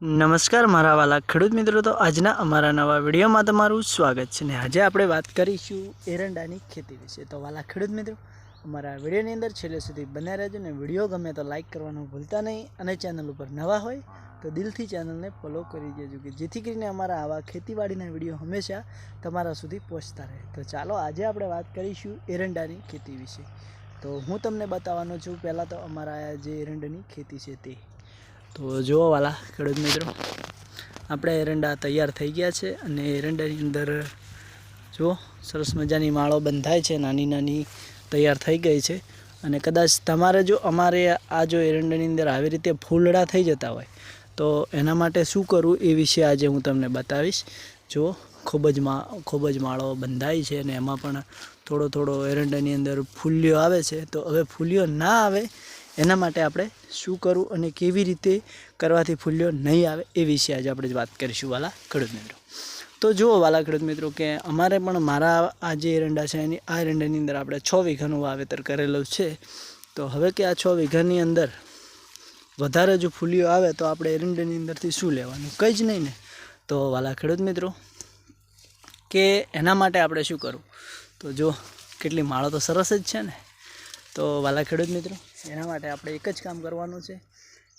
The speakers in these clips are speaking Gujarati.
નમસ્કાર, મારા વાલા ખેડૂત મિત્રો. તો આજના અમારા નવા વિડીયોમાં તમારું સ્વાગત છે ને આજે આપણે વાત કરીશું એરંડાની ખેતી વિશે. તો વાલા ખેડૂત મિત્રો, અમારા વિડીયોની અંદર છેલ્લે સુધી બન્યા રહેજો ને. વીડિયો ગમે તો લાઇક કરવાનું ભૂલતા નહીં અને ચેનલ ઉપર નવા હોય તો દિલથી ચેનલને ફોલો કરી દેજો કે જેથી કરીને અમારા આવા ખેતીવાડીના વીડિયો હંમેશા તમારા સુધી પહોંચતા રહે. તો ચાલો, આજે આપણે વાત કરીશું એરંડાની ખેતી વિશે. તો હું તમને બતાવવાનો છું, પહેલાં તો અમારા જે એરંડાની ખેતી છે તે. તો જુઓ વાલા, ખેડૂત મિત્રો. આપણે એરંડા તૈયાર થઈ ગયા છે અને એરંડાની અંદર જુઓ, સરસ મજાની માળો બંધાય છે, નાની નાની તૈયાર થઈ ગઈ છે. અને કદાચ તમારે જો અમારે આ જો એરંડાની અંદર આવી રીતે ફૂલડા થઈ જતા હોય, તો એના માટે શું કરવું એ વિશે આજે હું તમને બતાવીશ. જુઓ ખૂબ જ મા, ખૂબ જ માળો બંધાય છે અને એમાં પણ થોડો થોડો એરંડાની અંદર ફૂલ્યો આવે છે. તો હવે ફૂલ્યો ના આવે એના માટે આપણે શું કરવું અને કેવી રીતે કરવાથી ફૂલ્યો નહીં આવે એ વિશે આજે આપણે વાત કરીશું, વાલા ખેડૂત મિત્રો. તો જુઓ, વાલા ખેડૂત મિત્રો, કે અમારે પણ મારા આ જે એરંડા છે, એની આ એરંડાની અંદર આપણે છ વીઘાનું વાવેતર કરેલું છે. તો હવે કે આ છ વીઘાની અંદર વધારે જો ફૂલીઓ આવે, તો આપણે એરંડાની અંદરથી શું લેવાનું? કંઈ જ નહીં ને. તો વાલા ખેડૂત મિત્રો, કે એના માટે આપણે શું કરવું? તો જો કેટલી માળો તો સરસ જ છે ને. તો વાલા ખેડૂત મિત્રો. એના માટે આપણે એક જ કામ કરવાનું છે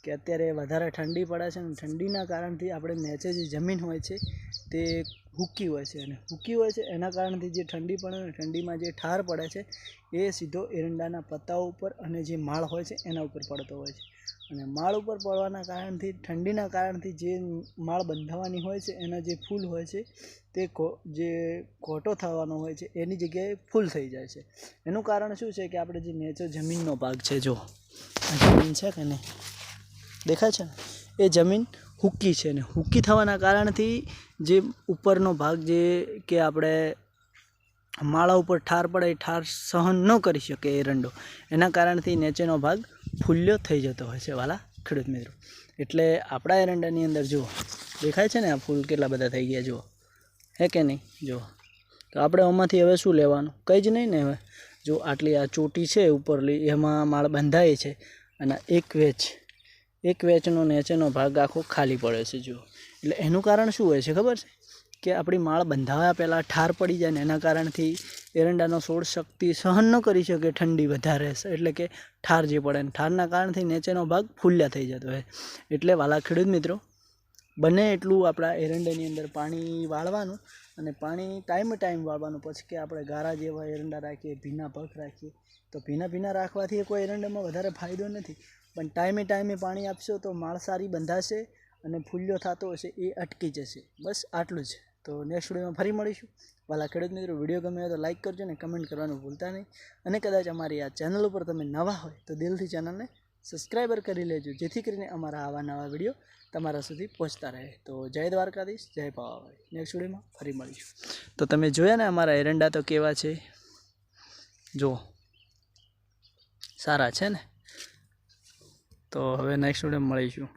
કે અત્યારે વધારે ઠંડી પડે છે અને ઠંડીના કારણથી આપણે નીચે જે જમીન હોય છે તે હૂકી હોય છે અને હૂકી હોય છે એના કારણથી જે ઠંડી પડે અને ઠંડીમાં જે ઠાર પડે છે એ સીધો એરંડાના પત્તા ઉપર અને જે માળ હોય છે એના ઉપર પડતો હોય છે. અને માળ ઉપર પડવાના કારણથી, ઠંડીના કારણથી જે માળ બંધાવાની હોય છે, એના જે ફૂલ હોય છે, તે જે ખોટો થવાનો હોય છે, એની જગ્યાએ ફૂલ થઈ જાય છે. એનું કારણ શું છે કે આપણે જે નેચો જમીનનો ભાગ છે જો આ જમીન છે કે નહીં? દેખાય છે ને? એ જમીન હૂકી છે ને હૂકી થવાના કારણથી જે ઉપરનો ભાગ જે કે આપણે માળા ઉપર ઠાર પડે એ ઠાર સહન ન કરી શકે એરંડો એના કારણથી નીચેનો ભાગ ફૂલ્યો થઈ જતો હોય છે વાલા, ખેડૂત મિત્રો. એટલે આપણા એરંડાની અંદર જુઓ, દેખાય છે ને આ ફૂલ કેટલા બધા થઈ ગયા, જુઓ. હે કે નહીં? જુઓ. તો આપણે આમાંથી હવે શું લેવાનું? કંઈ જ નહીં ને હવે. જો આટલી આ ચોટી છે ઉપરલી એમાં માળ બંધાય છે અને એક વેચ, એક વેચનો નીચેનો ભાગ આખો ખાલી પડે છે, જુઓ. એટલે એનું કારણ શું હોય છે ખબર છે? કે આપણી માળ બંધાવ્યા પહેલાં ઠાર પડી જાય ને એના કારણથી એરંડાનો છોડ શક્તિ સહન ન કરી શકે, ઠંડી વધારે એટલે કે ઠાર જે પડે ને ઠારના કારણથી નીચેનો ભાગ ફૂલ્યા થઈ જતો હોય. એટલે વાલા ખેડૂત મિત્રો, બને એટલું આપણા એરંડાની અંદર પાણી વાળવાનું અને પાણી ટાઈમે ટાઈમ વાળવાનું. પછી કે આપણે ગારા જેવા એરંડા રાખીએ, ભીના પગ રાખીએ, તો ભીના ભીના રાખવાથી કોઈ એરંડામાં વધારે ફાયદો નથી. પણ ટાઈમે ટાઈમે પાણી આપશો તો માળ સારી બંધાશે અને ફૂલ્યો થતો હશે એ અટકી જશે. બસ આટલું જ. તો નેક્સ્ટ વિડીયોમાં ફરી મળીશું. વાલા ખેડૂત મિત્રો વીડિયો ગમે તો લાઇક કરજો ને કમેન્ટ કરવાનું ભૂલતા નહીં. અને કદાચ અમારી આ ચેનલ ઉપર તમે નવા હોય તો દિલથી ચેનલને સબસ્ક્રાઈબર કરી લેજો, જેથી કરીને અમારા આવા નવા વીડિયો તમારા સુધી પહોંચતા રહે. તો જય દ્વારકાધીશ, જય પાવાભાઈ નેક્સ્ટ વિડીયોમાં ફરી મળીશું. તો તમે જોયા ને અમારા એરંડા તો કેવા છે? જુઓ. સારા છે ને? તો હવે નેક્સ્ટ વીડિયો મળીશું.